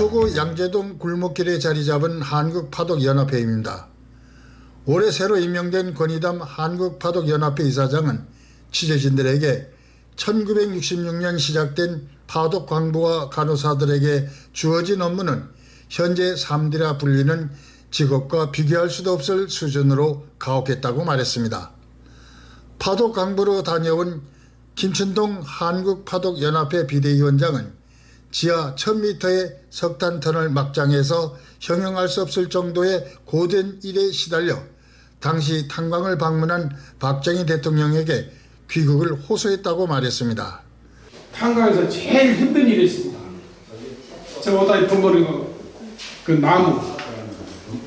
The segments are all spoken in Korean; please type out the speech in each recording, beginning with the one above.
서초구 양재동 골목길에 자리 잡은 한국파독연합회입니다. 올해 새로 임명된 권희담 한국파독연합회 이사장은 취재진들에게 1966년 시작된 파독 광부와 간호사들에게 주어진 업무는 현재 3D라 불리는 직업과 비교할 수도 없을 수준으로 가혹했다고 말했습니다. 파독 강부로 다녀온 김춘동 한국파독연합회 비대위원장은 지하 1000m의 석탄 터널 막장에서 형용할 수 없을 정도의 고된 일에 시달려 당시 탄광을 방문한 박정희 대통령에게 귀국을 호소했다고 말했습니다. 탄광에서 제일 힘든 일이 있습니다. 오다 본거리 그, 그 나무,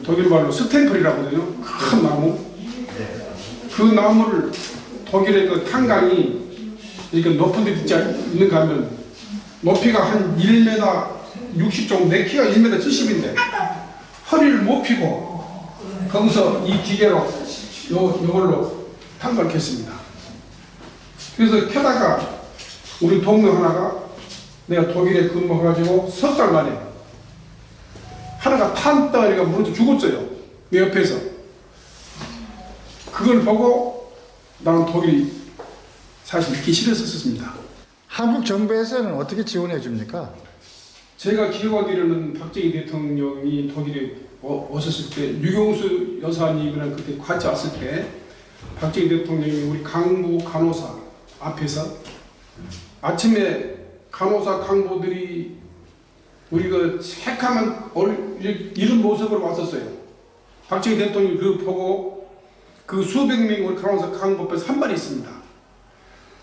독일 말로 스탬플이라고 하거든요. 큰 나무. 그 나무를 독일의 그 탄광이 이렇게 높은 데 있는가 하면 높이가 한 1m 60 정도, 내 키가 1m 70인데 허리를 못 피고 거기서 이 기계로 요, 요걸로 탄광을 켰습니다. 그래서 켜다가 우리 동료 하나가 내가 독일에 근무해가지고 석 달 만에 하나가 탄 덩어리가 무너져 죽었어요. 내 옆에서. 그걸 보고 나는 독일이 사실 있기 싫었었습니다. 한국 정부에서는 어떻게 지원해 줍니까? 제가 기억하기로는 박정희 대통령이 독일에 어- 오셨을 때 유경수 여사님이랑 그때 같이 왔을 때 박정희 대통령이 우리 강부 간호사 앞에서 아침에 간호사 강부들이 우리 그 새카만 이런 모습으로 왔었어요. 박정희 대통령이 그 보고 그 수백 명의 간호사 강부 앞에서 한 말이 있습니다.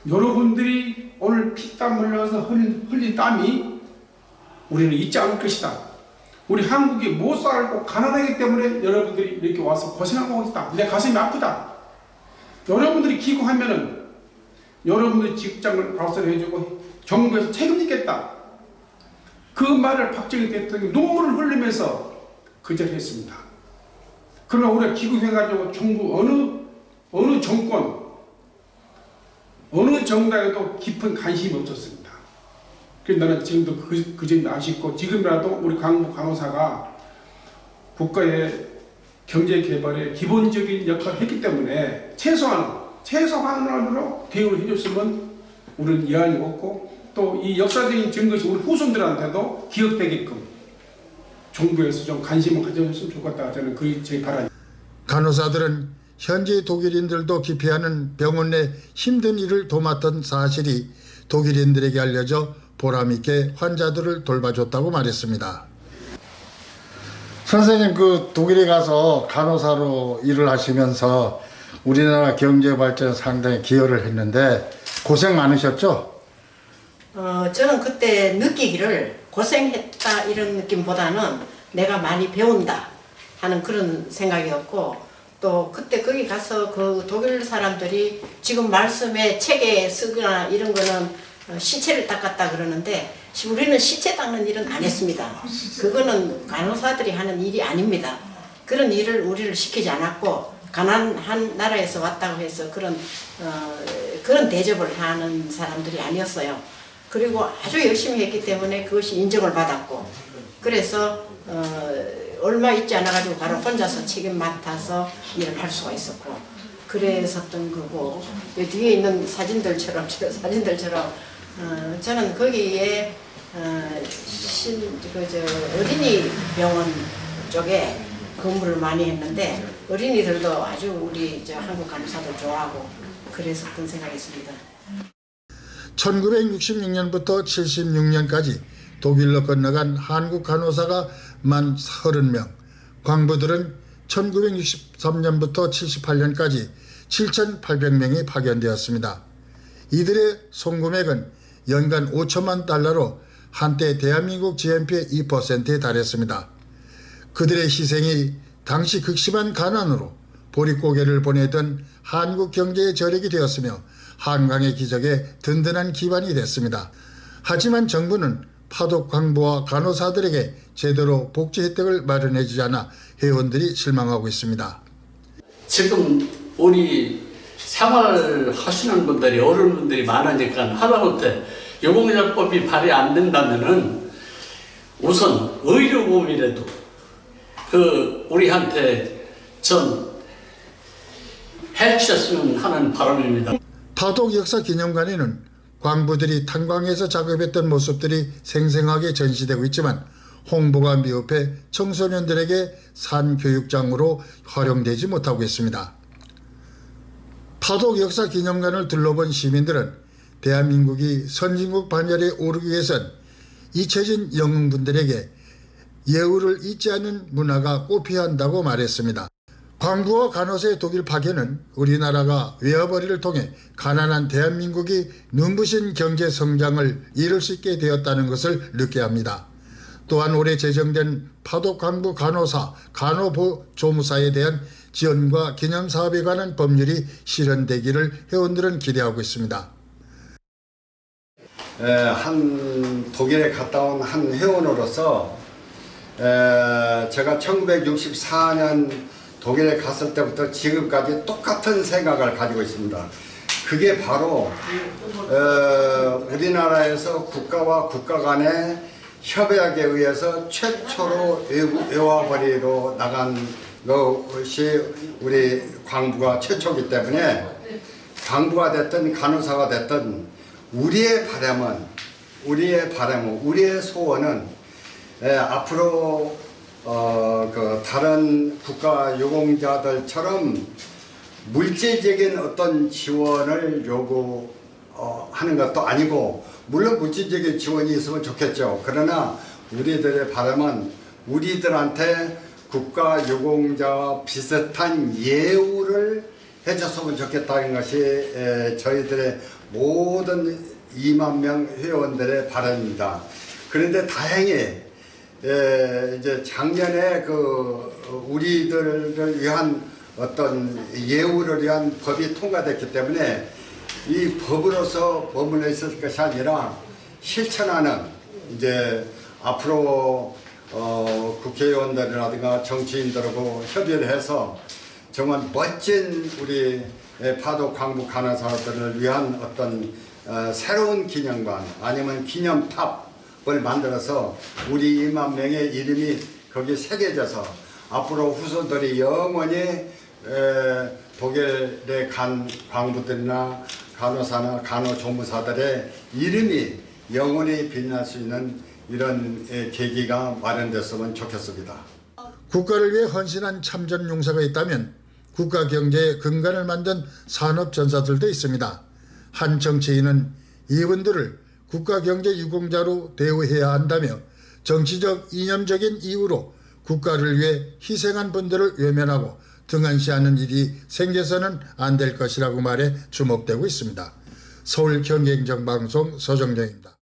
여러분들이 오늘 피땀 흘려서 흘린, 흘린 땀이 우리는 잊지 않을 것이다. 우리 한국이 못 살고 가난하기 때문에 여러분들이 이렇게 와서 고생하고 있다. 내 가슴이 아프다. 여러분들이 기고하면은 여러분들이 직장을 발설해 해주고 정부에서 책임지겠다. 그 말을 박정희 대통령이 눈물을 흘리면서 거절했습니다. 그러나 우리가 기국해가지고 정부 어느 어느 정권 어느 정당에도 깊은 관심이 없었습니다. 그래서 나는 지금도 그, 그 점이 아쉽고 지금이라도 우리 강부 간호사가 국가의 경제 개발에 기본적인 역할을 했기 때문에 최소한 최소한으로 대우를 해줬으면 우리는 리 없고 또 이 역사적인 증거시 우리 후손들한테도 기억되게끔 정부에서 좀 관심을 가져줬으면 좋겠다 저는 그게 제 바람입니다. 간호사들은 현지 독일인들도 기피하는 병원 내 힘든 일을 도맡던 사실이 독일인들에게 알려져 보람있게 환자들을 돌봐줬다고 말했습니다. 선생님 그 독일에 가서 간호사로 일을 하시면서 우리나라 경제 발전에 상당히 기여를 했는데 고생 많으셨죠? 어, 저는 그때 느끼기를 고생했다 이런 느낌보다는 내가 많이 배운다 하는 그런 생각이었고 또 그때 거기 가서 그 독일 사람들이 지금 말씀에 책에 쓰거나 이런 거는 어, 시체를 닦았다 그러는데 시- 우리는 시체 닦는 일은 안 했습니다. 그거는 간호사들이 하는 일이 아닙니다. 그런 일을 우리를 시키지 않았고 가난한 나라에서 왔다고 해서 그런 어, 그런 대접을 하는 사람들이 아니었어요. 그리고 아주 열심히 했기 때문에 그것이 인정을 받았고 그래서 어, 얼마 있지 않아 가지고 바로 혼자서 책임 맡아서 일을 할 수가 있었고 그랬었던 거고 그 뒤에 있는 사진들처럼 저 사진들처럼 어, 저는 거기에 어, 신, 그, 저, 어린이 병원 쪽에 근무를 많이 했는데 어린이들도 아주 우리 저 한국 간호사들 좋아하고 그랬었던 생각이 있습니다. 1966년부터 76년까지 독일로 건너간 한국 간호사가 만 30명, 광부들은 1963년부터 78년까지 7,800명이 파견되었습니다. 이들의 송금액은 연간 5천만 달러로 한때 대한민국 GNP의 2%에 달했습니다. 그들의 희생이 당시 극심한 가난으로 보릿고개를 보내던 한국 경제의 저력이 되었으며 한강의 기적에 든든한 기반이 됐습니다. 하지만 정부는 파독 광부와 간호사들에게 제대로 복지 혜택을 마련해주지 않아 회원들이 실망하고 있습니다. 지금 우리 생활하시는 분들이 어른분들이 많으니까 하다못해 유공자법이 발의 안 된다면은 우선 의료보험이라도 그 우리한테 좀 해주셨으면 하는 바람입니다. 파독 역사 기념관에는 광부들이 탄광에서 작업했던 모습들이 생생하게 전시되고 있지만 홍보가 미흡해 청소년들에게 산교육장으로 활용되지 못하고 있습니다. 파독 역사 기념관을 둘러본 시민들은 대한민국이 선진국 반열에 오르기 위해선 잊혀진 영웅분들에게 예우를 잊지 않는 문화가 꽃피어야 한다고 말했습니다. 광부와 간호사의 독일 파견은 우리나라가 외화벌이를 통해 가난한 대한민국이 눈부신 경제 성장을 이룰 수 있게 되었다는 것을 느끼게 합니다. 또한 올해 제정된 파독 광부 간호사 간호보 조무사에 대한 지원과 기념 사업에 관한 법률이 실현되기를 회원들은 기대하고 있습니다. 에, 한 독일에 갔다 온 한 회원으로서 에, 제가 1964년 독일에 갔을 때부터 지금까지 똑같은 생각을 가지고 있습니다. 그게 바로 어, 우리나라에서 국가와 국가 간의 협약에 의해서 최초로 외- 외화벌이로 나간 것이 우리 광부가 최초기 때문에 광부가 됐든 간호사가 됐든 우리의 바람은 우리의 바람은 우리의 소원은 에, 앞으로 어, 그 다른 국가 유공자들처럼 물질적인 어떤 지원을 요구하는 것도 아니고 물론 물질적인 지원이 있으면 좋겠죠. 그러나 우리들의 바람은 우리들한테 국가 유공자와 비슷한 예우를 해줬으면 좋겠다는 것이 에, 저희들의 모든 2만 명 회원들의 바람입니다. 그런데 다행히 에, 이제 작년에 그 우리들을 위한 어떤 예우를 위한 법이 통과됐기 때문에 이 법으로서 머물러 있을 것이 아니라 실천하는 이제 앞으로 어, 국회의원들이라든가 정치인들하고 협의를 해서 정말 멋진 우리 파도 광부 간호사들을 위한 어떤 어, 새로운 기념관 아니면 기념탑 을 만들어서 우리 2만 명의 이름이 거기 새겨져서 앞으로 후손들이 영원히 에, 독일에 간 광부들이나 간호사나 간호조무사들의 이름이 영원히 빛날 수 있는 이런 에, 계기가 마련됐으면 좋겠습니다. 국가를 위해 헌신한 참전 용사가 있다면 국가 경제의 근간을 만든 산업 전사들도 있습니다. 한 정치인은 이분들을 국가 경제 유공자로 대우해야 한다며 정치적 이념적인 이유로 국가를 위해 희생한 분들을 외면하고 등한시하는 일이 생겨서는 안 될 것이라고 말해 주목되고 있습니다. 서울 경쟁정 방송 서정정입니다.